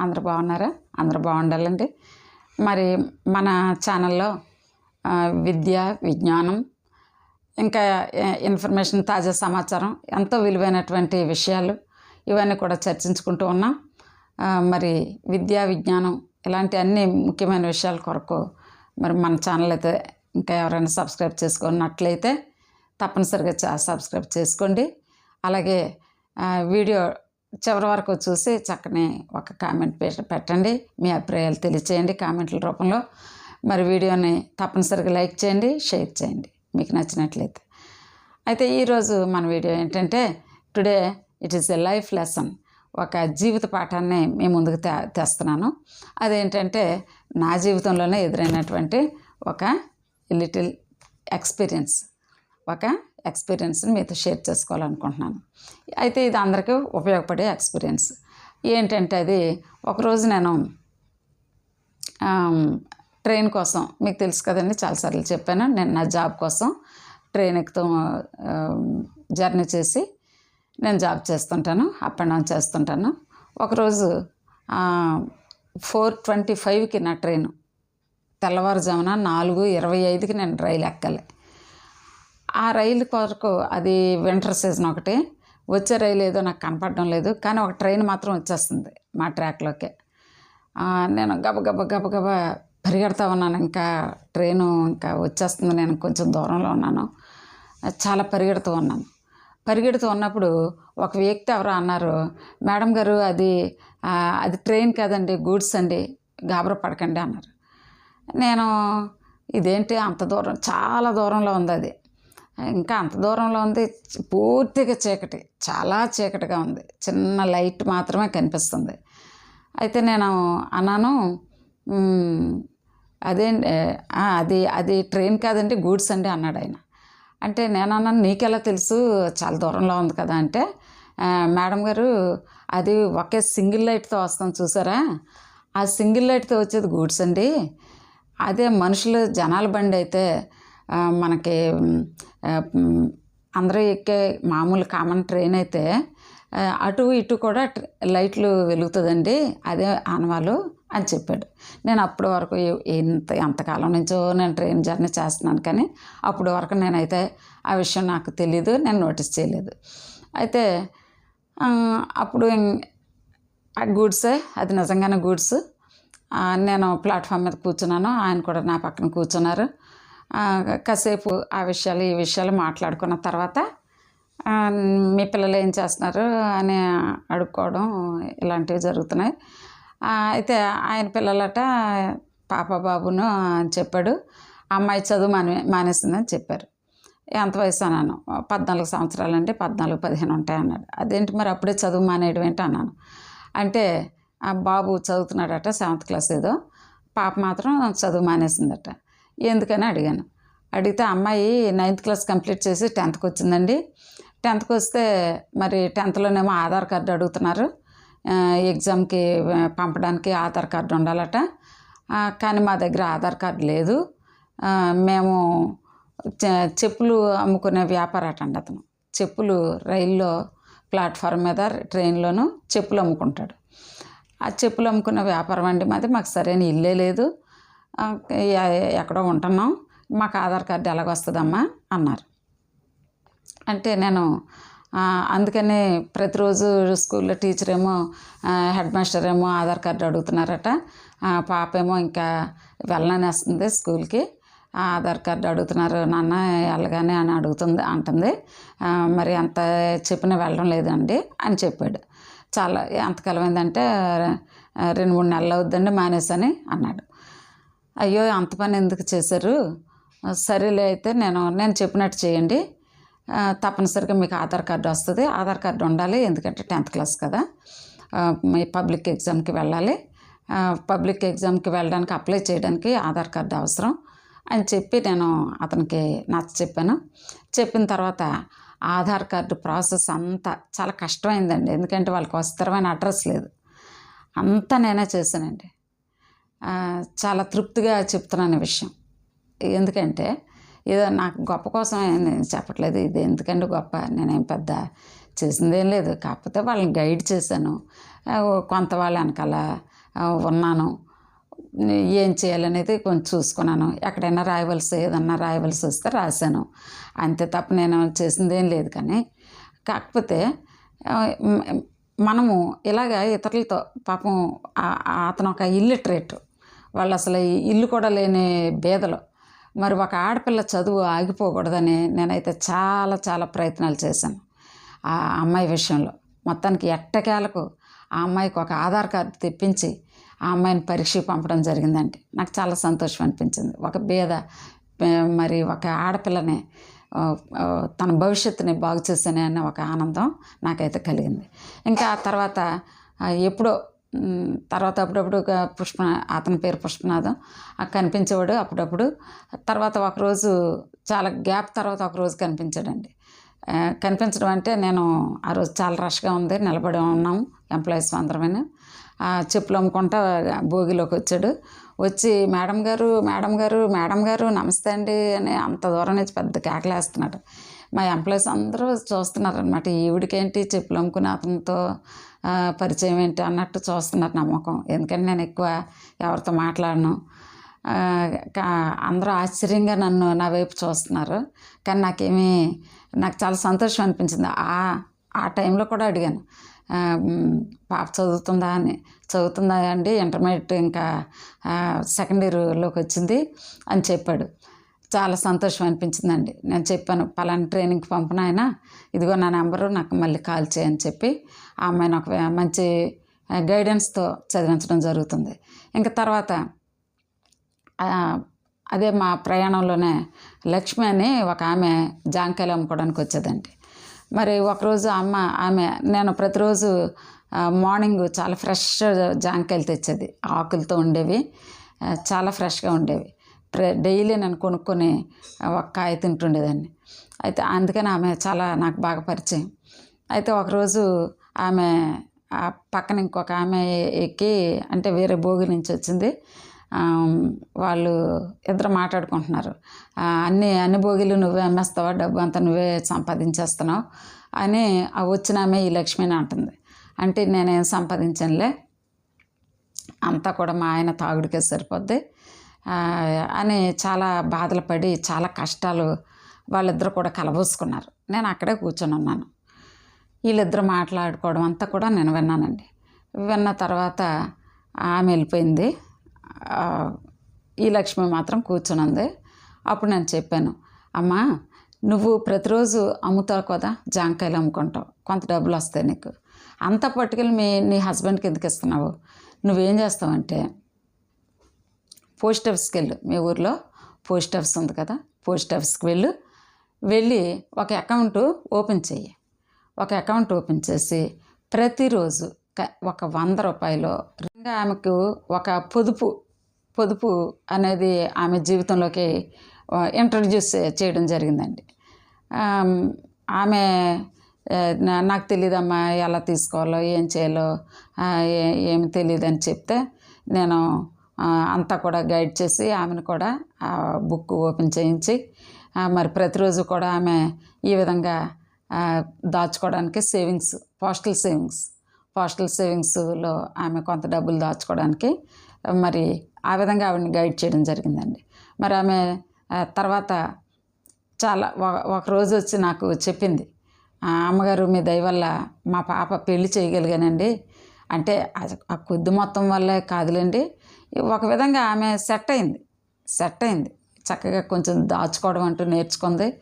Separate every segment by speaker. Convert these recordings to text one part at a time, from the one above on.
Speaker 1: అందరు బాగున్నారా? అందరు బాగుండాలండి. మరి మన ఛానల్లో విద్య విజ్ఞానం ఇంకా ఇన్ఫర్మేషన్ తాజా సమాచారం ఎంతో విలువైనటువంటి విషయాలు ఇవన్నీ కూడా చర్చించుకుంటూ ఉన్నాం. మరి విద్యా విజ్ఞానం ఇలాంటి అన్ని ముఖ్యమైన విషయాల కొరకు మరి మన ఛానల్ అయితే ఇంకా ఎవరైనా సబ్స్క్రైబ్ చేసుకున్నట్లయితే తప్పనిసరిగా చా- సబ్స్క్రైబ్ చేసుకోండి. అలాగే వీడియో చివరి వరకు చూసి చక్కని ఒక కామెంట్ పెట్టండి. మీ అభిప్రాయాలు తెలియచేయండి కామెంట్ల రూపంలో. మరి వీడియోని తప్పనిసరిగా లైక్ చేయండి షేర్ చేయండి. మీకు నచ్చినట్లయితే. అయితే ఈరోజు మన వీడియో ఏంటంటే today it is a life lesson. ఒక జీవిత పాఠాన్ని మీ ముందుకు తే తెస్తున్నాను. అదేంటంటే నా జీవితంలోనే ఎదురైనటువంటి ఒక లిటిల్ ఎక్స్పీరియన్స్. ఒక ఎక్స్పీరియన్స్ని మీతో షేర్ చేసుకోవాలనుకుంటున్నాను. అయితే ఇది అందరికీ ఉపయోగపడే ఎక్స్పీరియన్స్. ఏంటంటే అది ఒకరోజు నేను ట్రైన్ కోసం మీకు తెలుసు కదండి చాలాసార్లు చెప్పాను నేను నా జాబ్ కోసం ట్రైన్ ఎక్కుతూ జర్నీ చేసి నేను జాబ్ చేస్తుంటాను అప్ అండ్ డౌన్ చేస్తుంటాను. ఒకరోజు ఫోర్ ట్వంటీ ఫైవ్కి నా ట్రైన్ తెల్లవారుజామున నాలుగు ఇరవై ఐదుకి నేను రైలు ఎక్కాలి. ఆ రైలు కొరకు అది వింటర్ సీజన్ ఒకటి. వచ్చే రైలు ఏదో నాకు కనపడడం లేదు కానీ ఒక ట్రైన్ మాత్రం వచ్చేస్తుంది మా ట్రాక్లోకి నేను గబగబ గబగబ పరిగెడతా ఉన్నాను ఇంకా ట్రైను ఇంకా వచ్చేస్తుంది నేను కొంచెం దూరంలో ఉన్నాను. చాలా పరిగెడుతూ ఉన్నాను. పరిగెడుతూ ఉన్నప్పుడు ఒక వ్యక్తి ఎవరో అన్నారు మేడం గారు అది అది ట్రైన్ కాదండి గూడ్స్ అండి గాబరా పడకండి అన్నారు. నేను ఇదేంటి అంత దూరం చాలా దూరంలో ఉంది అది. ఇంకా అంత దూరంలో ఉంది. పూర్తిగా చీకటి. చాలా చీకటిగా ఉంది. చిన్న లైట్ మాత్రమే కనిపిస్తుంది. అయితే నేను అన్నాను అదే అది అది ట్రైన్ కాదండి గూడ్స్ అండి అన్నాడు ఆయన. అంటే నేను అన్నాను నీకెలా తెలుసు? చాలా దూరంలో ఉంది కదా అంటే మేడం గారు అది ఒకే సింగిల్ లైట్తో వస్తాం చూసారా? ఆ సింగిల్ లైట్తో వచ్చేది గూడ్స్ అండి. అదే మనుషులు జనాల బండి అయితే మనకి అందరూ ఎక్కే మామూలు కామన్ ట్రైన్ అయితే అటు ఇటు కూడా లైట్లు వెలుగుతుందండి. అదే ఆనవాలు అని చెప్పాడు. నేను అప్పటి వరకు ఎంత ఎంతకాలం నుంచో నేను ట్రైన్ జర్నీ చేస్తున్నాను కానీ అప్పటి వరకు నేనైతే ఆ విషయం నాకు తెలియదు నేను నోటీస్ చేయలేదు. అయితే అప్పుడు ఆ గూడ్సే అది నిజంగానే గూడ్స్ నేను ప్లాట్ఫామ్ మీద కూర్చున్నాను ఆయన కూడా నా పక్కన కూర్చున్నారు. కాసేపు ఆ విషయాలు ఈ విషయాలు మాట్లాడుకున్న తర్వాత మీ పిల్లలు ఏం చేస్తున్నారు అని అడుక్కోవడం ఇలాంటివి జరుగుతున్నాయి. అయితే ఆయన పిల్లలట పాప బాబును అని చెప్పాడు. అమ్మాయి చదువు మానే మానేసిందని చెప్పారు. ఎంత వయసు? అన్నాను. పద్నాలుగు సంవత్సరాలు అంటే పద్నాలుగు పదిహేను ఉంటాయి అన్నాడు అదేంటి మరి అప్పుడే చదువు మానేయడం ఏంటి? అన్నాను. అంటే ఆ బాబు చదువుతున్నాడట సెవెంత్ క్లాస్ ఏదో. పాప మాత్రం చదువు మానేసిందట. ఎందుకని అడిగాను. అడిగితే అమ్మాయి నైన్త్ క్లాస్ కంప్లీట్ చేసి టెన్త్కి వచ్చిందండి. టెన్త్కి వస్తే మరి టెన్త్లోనేమో ఆధార్ కార్డు అడుగుతున్నారు. ఎగ్జామ్కి పంపడానికి ఆధార్ కార్డు ఉండాలట. కానీ మా దగ్గర ఆధార్ కార్డు లేదు. మేము చెప్పులు అమ్ముకునే వ్యాపారట అండి అతను. చెప్పులు రైల్లో ప్లాట్ఫామ్ మీద ట్రైన్లోనూ చెప్పులు అమ్ముకుంటాడు. ఆ చెప్పులు అమ్ముకునే వ్యాపారం అండి మాది. మాకు సరైన ఇల్లే లేదు. ఎక్కడో ఉంటున్నాం. మాకు ఆధార్ కార్డు ఎలాగొస్తుందమ్మా? అన్నారు. అంటే నేను అందుకని ప్రతిరోజు స్కూల్లో టీచర్ ఏమో హెడ్ మాస్టర్ ఏమో ఆధార్ కార్డు అడుగుతున్నారట. పాప ఏమో ఇంకా వెళ్ళనేస్తుంది స్కూల్కి. ఆధార్ కార్డు అడుగుతున్నారు నాన్న వెళ్ళగానే అని అడుగుతుంది అంటుంది. మరి అంత చెప్పినా వెళ్ళడం లేదండి అని చెప్పాడు. చాలా ఎంతకాలం అయిందంటే రెండు మూడు నెలలు అవుద్దండి మానేసని అన్నాడు. అయ్యో అంత పని ఎందుకు చేశారు? సరేలే అయితే నేను నేను చెప్పినట్టు చేయండి. తప్పనిసరిగా మీకు ఆధార్ కార్డు వస్తుంది. ఆధార్ కార్డు ఉండాలి ఎందుకంటే టెన్త్ క్లాస్ కదా. మీ పబ్లిక్ ఎగ్జామ్కి వెళ్ళాలి. పబ్లిక్ ఎగ్జామ్కి వెళ్ళడానికి అప్లై చేయడానికి ఆధార్ కార్డు అవసరం అని చెప్పి నేను అతనికి నచ్చ చెప్పాను. చెప్పిన తర్వాత ఆధార్ కార్డు ప్రాసెస్ అంతా చాలా కష్టమైందండి. ఎందుకంటే వాళ్ళకి ఒక స్థిరమైన అడ్రస్ లేదు. అంతా నేనే చేశానండి. చాలా తృప్తిగా చెప్తున్నాను విషయం. ఎందుకంటే ఏదో నాకు గొప్ప కోసం నేను చెప్పట్లేదు ఇది ఎందుకంటే గొప్ప నేనేం పెద్ద చేసిందేం లేదు. కాకపోతే వాళ్ళని గైడ్ చేశాను. కొంత వాళ్ళ వెనకాల ఉన్నాను. ఏం చేయాలనేది కొంచెం చూసుకున్నాను. ఎక్కడైనా రాయవలసి ఏదన్నా రాయవలసి వస్తే రాశాను. అంతే తప్ప నేను చేసిందేం లేదు కానీ కాకపోతే మనము ఇలాగ ఇతరులతో పాపం అతను ఒక ఇల్లిటరేట్ వాళ్ళు అసలు ఈ ఇల్లు కూడా లేని బేదలు. మరి ఒక ఆడపిల్ల చదువు ఆగిపోకూడదని నేనైతే చాలా చాలా ప్రయత్నాలు చేశాను ఆ అమ్మాయి విషయంలో. మొత్తానికి ఎట్టకేలకు ఆ అమ్మాయికి ఒక ఆధార్ కార్డు తెప్పించి ఆ అమ్మాయిని పరీక్ష పంపడం జరిగిందండి. నాకు చాలా సంతోషం అనిపించింది. ఒక బేద మరి ఒక ఆడపిల్లని తన భవిష్యత్తుని బాగు చేసానే అనే ఒక ఆనందం నాకైతే కలిగింది. ఇంకా ఆ తర్వాత ఎప్పుడో తర్వాత అప్పుడప్పుడు ఒక పుష్ప అతని పేరు పుష్పనాథం. ఆ కనిపించేవాడు అప్పుడప్పుడు. తర్వాత ఒకరోజు చాలా గ్యాప్ తర్వాత ఒకరోజు కనిపించాడండి. కనిపించడం అంటే నేను ఆ రోజు చాలా రష్గా ఉంది నిలబడి ఉన్నాం ఎంప్లాయీస్ అందరమని. చెప్పులు అమ్ముకుంటా భోగిలోకి వచ్చాడు. వచ్చి మేడం గారు మేడం గారు మేడం గారు నమస్తే అండి అని అంత దూరం నుంచి పెద్ద కేకలేస్తున్నాడు. మా ఎంప్లాయీస్ అందరూ చూస్తున్నారు అనమాట ఈవిడికేంటి చెప్పులు అమ్ముకుని అతనితో పరిచయం ఏంటి అన్నట్టు చూస్తున్నారు నమ్మకం. ఎందుకంటే నేను ఎక్కువ ఎవరితో మాట్లాడను. అందరూ ఆశ్చర్యంగా నన్ను నా వైపు చూస్తున్నారు. కానీ నాకేమీ నాకు చాలా సంతోషం అనిపించింది. ఆ ఆ టైంలో కూడా అడిగాను. పాప చదువుతుందా అని. చదువుతుందా అండి? ఇంటర్మీడియట్ ఇంకా సెకండ్ ఇయర్లోకి వచ్చింది అని చెప్పాడు. చాలా సంతోషం అనిపించిందండి. నేను చెప్పాను పలానా ట్రైనింగ్కి పంపిన ఆయన? ఇదిగో నా నెంబరు నాకు మళ్ళీ కాల్ చేయని చెప్పి ఆ అమ్మాయిని ఒక మంచి గైడెన్స్తో చదివించడం జరుగుతుంది. ఇంకా తర్వాత అదే మా ప్రయాణంలోనే లక్ష్మి అని ఒక ఆమె జాంకాయలు అమ్ముకోవడానికి వచ్చేదండి. మరి ఒకరోజు అమ్మ ఆమె నేను ప్రతిరోజు మార్నింగ్ చాలా ఫ్రెష్ జాంకాయలు తెచ్చేది. ఆకులతో ఉండేవి చాలా ఫ్రెష్గా ఉండేవి. డైలీ నేను కొనుక్కొని ఒక కాయ తింటుండేదాన్ని. అయితే అందుకని ఆమె చాలా నాకు బాగా పరిచయం. అయితే ఒకరోజు ఆమె ఆ పక్కన ఇంకొక ఆమె ఎక్కి అంటే వేరే భోగి నుంచి వచ్చింది. వాళ్ళు ఇద్దరు మాట్లాడుకుంటున్నారు. అన్ని అన్ని భోగిలు నువ్వే అమ్మేస్తావా? డబ్బు అంతా నువ్వే సంపాదించేస్తున్నావు అని ఆ వచ్చిన ఆమె ఈ లక్ష్మిని అంటుంది. అంటే నేనేం సంపాదించానులే అంతా కూడా మా ఆయన తాగుడికే సరిపోద్ది. అని చాలా బాధలు పడి చాలా కష్టాలు వాళ్ళిద్దరు కూడా కలబోసుకున్నారు. నేను అక్కడే కూర్చొని ఉన్నాను. వీళ్ళిద్దరు మాట్లాడుకోవడం అంతా కూడా నేను విన్నానండి. విన్న తర్వాత ఆమె వెళ్ళిపోయింది. ఈ లక్ష్మి మాత్రం కూర్చొని ఉంది. అప్పుడు నేను చెప్పాను అమ్మా నువ్వు ప్రతిరోజు అమ్ముతావు కదా జాంకాయలు అమ్ముకుంటావు కొంత డబ్బులు వస్తాయి నీకు. అంత పట్టుకెళ్ళి మీ నీ హస్బెండ్కి ఎందుకు ఇస్తున్నావు? నువ్వేం చేస్తావంటే పోస్ట్ ఆఫీస్కి వెళ్ళు మీ ఊర్లో పోస్ట్ ఆఫీస్ ఉంది కదా? పోస్ట్ ఆఫీస్కి వెళ్ళు. వెళ్ళి ఒక అకౌంట్ ఓపెన్ చెయ్యి. ఒక అకౌంట్ ఓపెన్ చేసి ప్రతిరోజు ఒక వంద రూపాయలు ఇంకా ఆమెకు ఒక పొదుపు పొదుపు అనేది ఆమె జీవితంలోకి ఇంట్రడ్యూస్ చేయడం జరిగిందండి. ఆమె నాకు తెలియదమ్మా ఎలా తీసుకోవాలో ఏం చేయాలో ఏమి తెలియదు అని చెప్తే నేను అంతా కూడా గైడ్ చేసి ఆమెను కూడా ఆ బుక్ ఓపెన్ చేయించి మరి ప్రతిరోజు కూడా ఆమె ఈ విధంగా దాచుకోవడానికి సేవింగ్స్ పోస్టల్ సేవింగ్స్ పోస్టల్ సేవింగ్స్లో ఆమె కొంత డబ్బులు దాచుకోవడానికి మరి ఆ విధంగా ఆవిడని గైడ్ చేయడం జరిగిందండి. మరి ఆమె తర్వాత చాలా ఒక- రోజు వచ్చి నాకు చెప్పింది అమ్మగారు మీ దయ వల్ల మా పాప పెళ్ళి చేయగలిగానండి. అంటే అది ఆ కొద్ది మొత్తం వల్లే కాదులేండి. ఒక విధంగా ఆమె సెట్ అయింది. సెట్ అయింది. చక్కగా కొంచెం దాచుకోవడం అంటూ నేర్చుకుంది.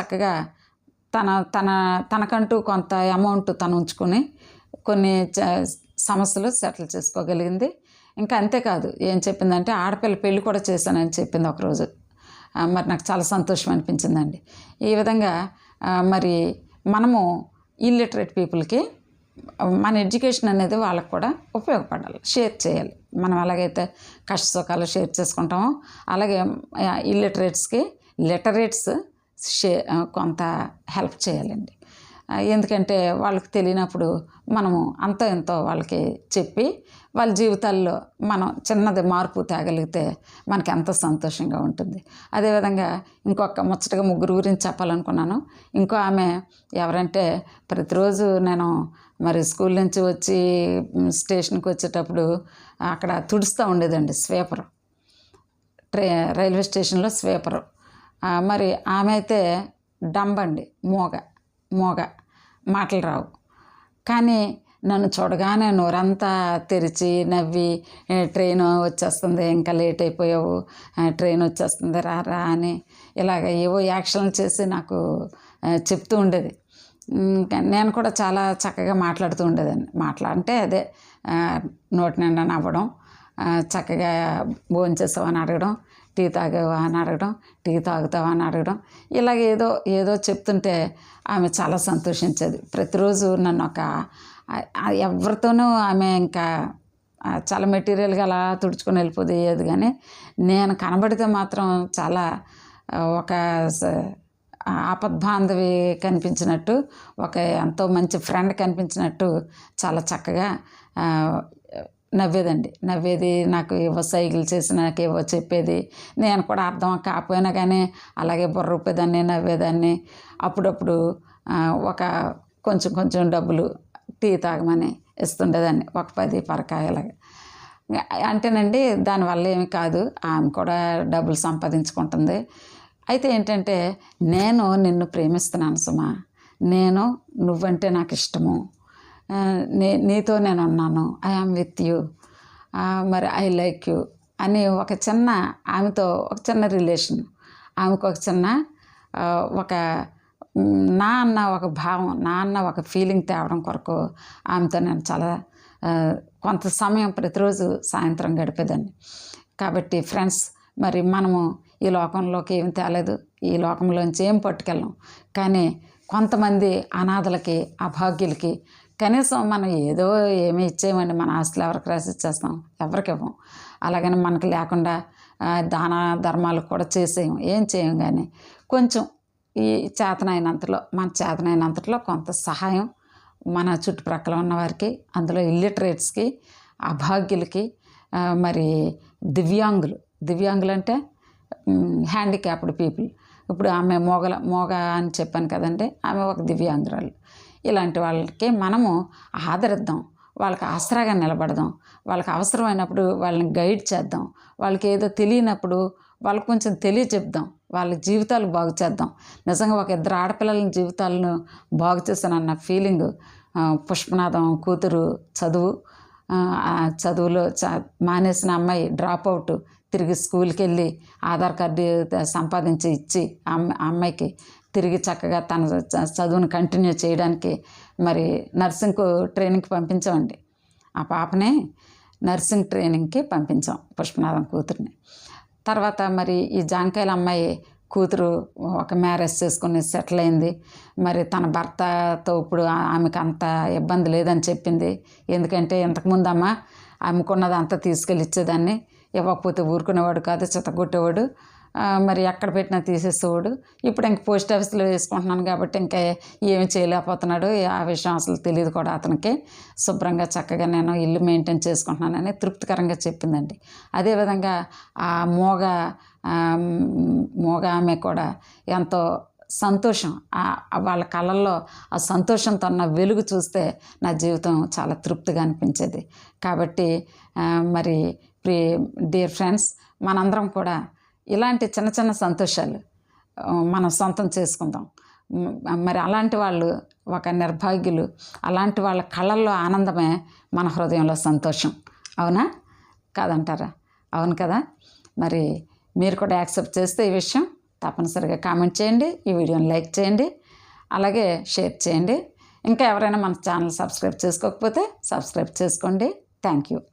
Speaker 1: చక్కగా తన తన తనకంటూ కొంత అమౌంట్ తను ఉంచుకొని కొన్ని చ- సమస్యలు సెటిల్ చేసుకోగలిగింది. ఇంకా అంతేకాదు ఏం చెప్పిందంటే ఆడపిల్ల పెళ్ళి కూడా చేశానని చెప్పింది ఒకరోజు. మరి నాకు చాలా సంతోషం అనిపించిందండి. ఈ విధంగా మరి మనము ఇల్లిటరేట్ పీపుల్కి మన ఎడ్యుకేషన్ అనేది వాళ్ళకు కూడా ఉపయోగపడాలి. షేర్ చేయాలి. మనం ఎలాగైతే కష్ట సుఖాలు షేర్ చేసుకుంటామో అలాగే ఇల్లిటరేట్స్కి లిటరేట్స్ షే కొంత హెల్ప్ చేయాలండి. ఎందుకంటే వాళ్ళకి తెలియనప్పుడు మనము అంతో ఎంతో వాళ్ళకి చెప్పి వాళ్ళ జీవితాల్లో మనం చిన్నది మార్పు తేగలిగితే మనకి ఎంతో సంతోషంగా ఉంటుంది. అదేవిధంగా ఇంకొక ముచ్చటగా ముగ్గురు గురించి చెప్పాలనుకున్నాను. ఇంకో ఆమె ఎవరంటే ప్రతిరోజు నేను మరి స్కూల్ నుంచి వచ్చి స్టేషన్కి వచ్చేటప్పుడు అక్కడ తుడుస్తూ ఉండేదండి స్వీపర్. ట్రే రైల్వే స్టేషన్లో స్వీపరు. మరి ఆమె అయితే డంబండి మోగ. మోగ మాటలు రావు కానీ నన్ను చూడగానే నోరంతా తెరిచి నవ్వి ట్రైన్ వచ్చేస్తుంది ఇంకా లేట్ అయిపోయావు ట్రైన్ వచ్చేస్తుంది రా రా అని ఇలాగ ఏవో యాక్షన్లు చేసి నాకు చెప్తూ ఉండేది. ఇంకా నేను కూడా చాలా చక్కగా మాట్లాడుతూ ఉండేదాన్ని. మాట్లాడంటే అదే నోటి నిండా నవ్వడం చక్కగా భోంచేసావా అని అడగడం టీ తాగేవా అని అడగడం టీ తాగుతావా అని అడగడం ఇలాగ ఏదో ఏదో చెప్తుంటే ఆమె చాలా సంతోషించేది. ప్రతిరోజు నన్ను ఒక ఎవరితోనూ ఆమె ఇంకా చాలా మెటీరియల్గా అలా తుడుచుకొని వెళ్ళిపోయేది కానీ నేను కనబడితే మాత్రం చాలా ఒక ఆపద్బాంధవి కనిపించినట్టు ఒక ఎంతో మంచి ఫ్రెండ్ కనిపించినట్టు చాలా చక్కగా నవ్వేదండి. నవ్వేది నాకు ఏవో సైకిల్ చేసి నాకు ఏవో చెప్పేది. నేను కూడా అర్థం కాకపోయినా కానీ అలాగే బుర్ర ఉప్పేదాన్ని నవ్వేదాన్ని. అప్పుడప్పుడు ఒక కొంచెం కొంచెం డబ్బులు టీ తాగమని ఇస్తుండేదాన్ని ఒక పది పరకాయలాగా. అంటేనండి దానివల్ల ఏమి కాదు ఆమె కూడా డబ్బులు సంపాదించుకుంటుంది. అయితే ఏంటంటే నేను నిన్ను ప్రేమిస్తున్నాను సుమా. నేను నువ్వంటే నాకు ఇష్టము. నే నీతో నేను ఉన్నాను. ఐ ఆమ్ విత్ యూ మరి ఐ లైక్ యూ అని ఒక చిన్న ఆమెతో ఒక చిన్న రిలేషన్ ఆమెకు ఒక చిన్న ఒక నా అన్న ఒక భావం నా అన్న ఒక ఫీలింగ్ తేవడం కొరకు ఆమెతో నేను చాలా కొంత సమయం ప్రతిరోజు సాయంత్రం గడిపేదాన్ని. కాబట్టి ఫ్రెండ్స్ మరి మనము ఈ లోకంలోకి ఏం తేలేదు. ఈ లోకంలోంచి ఏం పట్టుకెళ్ళం. కానీ కొంతమంది అనాథలకి అభాగ్యులకి కనీసం మనం ఏదో ఏమి ఇచ్చేయమండి మన ఆస్తులు ఎవరికి రాసి ఇచ్చేస్తాం ఎవరికి ఇవ్వం. అలాగని మనకు లేకుండా దాన ధర్మాలు కూడా చేసేయం ఏం చేయం కానీ కొంచెం ఈ చేతనైనంతలో మన చేతనైనంతలో కొంత సహాయం మన చుట్టుప్రక్కల ఉన్న వారికి అందులో ఇల్లిటరేట్స్కి అభాగ్యులకి మరి దివ్యాంగులు. దివ్యాంగులు అంటే హ్యాండిక్యాప్డ్ పీపుల్. ఇప్పుడు ఆమె మోగల మోగ అని చెప్పాను కదండి ఆమె ఒక దివ్యాంగురాలు. ఇలాంటి వాళ్ళకి మనము ఆదరిద్దాం. వాళ్ళకి ఆసరాగా నిలబడదాం. వాళ్ళకి అవసరమైనప్పుడు వాళ్ళని గైడ్ చేద్దాం. వాళ్ళకి ఏదో తెలియనప్పుడు వాళ్ళకి కొంచెం తెలియచెప్దాం. వాళ్ళ జీవితాలు బాగు చేద్దాం. నిజంగా ఒక ఇద్దరు ఆడపిల్లల జీవితాలను బాగు చేస్తానన్న ఫీలింగ్ పుష్పనాథం కూతురు చదువు చదువులో చ మానేసిన అమ్మాయి డ్రాప్ అవుట్ తిరిగి స్కూల్కి వెళ్ళి ఆధార్ కార్డు సంపాదించి ఇచ్చి అమ్మ- అమ్మాయికి తిరిగి చక్కగా తన చ- చదువును కంటిన్యూ చేయడానికి మరి నర్సింగ్కు ట్రైనింగ్కి పంపించామండి. ఆ పాపనే నర్సింగ్ ట్రైనింగ్కి పంపించాం పుష్పనాథం కూతుర్ని. తర్వాత మరి ఈ జాంకాయల అమ్మాయి కూతురు ఒక మ్యారేజ్ చేసుకుని సెటిల్ అయింది. మరి తన భర్తతో ఇప్పుడు ఆమెకు అంత ఇబ్బంది లేదని చెప్పింది. ఎందుకంటే ఇంతకుముందు అమ్మ ఆమెకున్నది అంతా తీసుకెళ్ళి ఇచ్చేదాన్ని. ఇవ్వకపోతే ఊరుకునేవాడు కాదు చితగొట్టేవాడు మరి ఎక్కడ పెట్టినా తీసేసేవాడు. ఇప్పుడు ఇంక పోస్ట్ ఆఫీస్లో వేసుకుంటున్నాను కాబట్టి ఇంకా ఏమి చేయలేకపోతున్నాడు. ఆ విషయం అసలు తెలియదు కూడా అతనికి. శుభ్రంగా చక్కగా నేను ఇల్లు మెయింటైన్ చేసుకుంటున్నానని తృప్తికరంగా చెప్పిందండి. అదేవిధంగా ఆ మోగ మోగ ఆమె కూడా ఎంతో సంతోషం. వాళ్ళ కళ్ళల్లో ఆ సంతోషంతో ఉన్న వెలుగు చూస్తే నా జీవితం చాలా తృప్తిగా అనిపించేది. కాబట్టి మరి ప్రి డియర్ ఫ్రెండ్స్ మనందరం కూడా ఇలాంటి చిన్న చిన్న సంతోషాలు మనం సొంతం చేసుకుందాం. మరి అలాంటి వాళ్ళు ఒక నిర్భాగ్యులు అలాంటి వాళ్ళ కళ్ళల్లో ఆనందమే మన హృదయంలో సంతోషం. అవునా? కాదంటారా? అవును కదా? మరి మీరు కూడా యాక్సెప్ట్ చేస్తే ఈ విషయం తప్పనిసరిగా కామెంట్ చేయండి ఈ వీడియోని లైక్ చేయండి అలాగే షేర్ చేయండి. ఇంకా ఎవరైనా మన ఛానల్ సబ్స్క్రైబ్ చేసుకోకపోతే సబ్స్క్రైబ్ చేసుకోండి. Thank you.